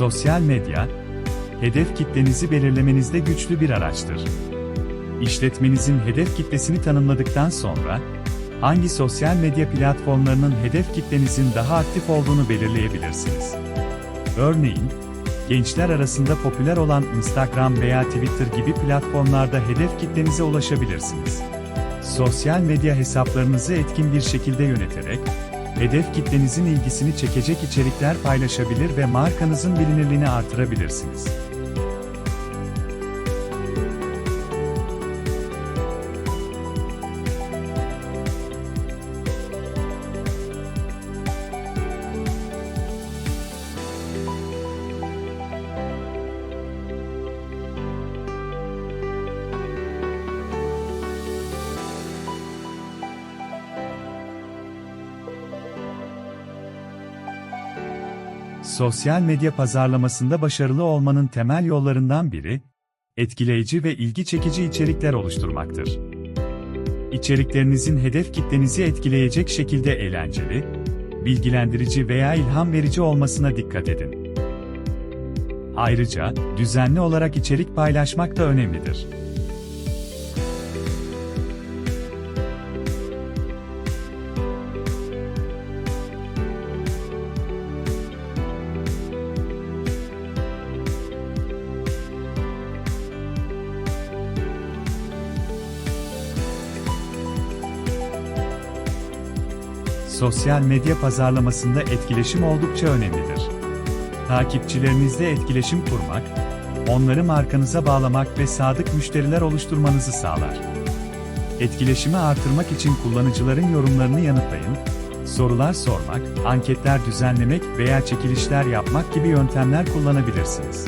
Sosyal medya, hedef kitlenizi belirlemenizde güçlü bir araçtır. İşletmenizin hedef kitlesini tanımladıktan sonra, hangi sosyal medya platformlarının hedef kitlenizin daha aktif olduğunu belirleyebilirsiniz. Örneğin, gençler arasında popüler olan Instagram veya Twitter gibi platformlarda hedef kitlenize ulaşabilirsiniz. Sosyal medya hesaplarınızı etkin bir şekilde yöneterek, hedef kitlenizin ilgisini çekecek içerikler paylaşabilir ve markanızın bilinirliğini artırabilirsiniz. Sosyal medya pazarlamasında başarılı olmanın temel yollarından biri, etkileyici ve ilgi çekici içerikler oluşturmaktır. İçeriklerinizin hedef kitlenizi etkileyecek şekilde eğlenceli, bilgilendirici veya ilham verici olmasına dikkat edin. Ayrıca, düzenli olarak içerik paylaşmak da önemlidir. Sosyal medya pazarlamasında etkileşim oldukça önemlidir. Takipçilerinizle etkileşim kurmak, onları markanıza bağlamak ve sadık müşteriler oluşturmanızı sağlar. Etkileşimi artırmak için kullanıcıların yorumlarını yanıtlayın, sorular sormak, anketler düzenlemek veya çekilişler yapmak gibi yöntemler kullanabilirsiniz.